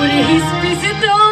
Por explicitão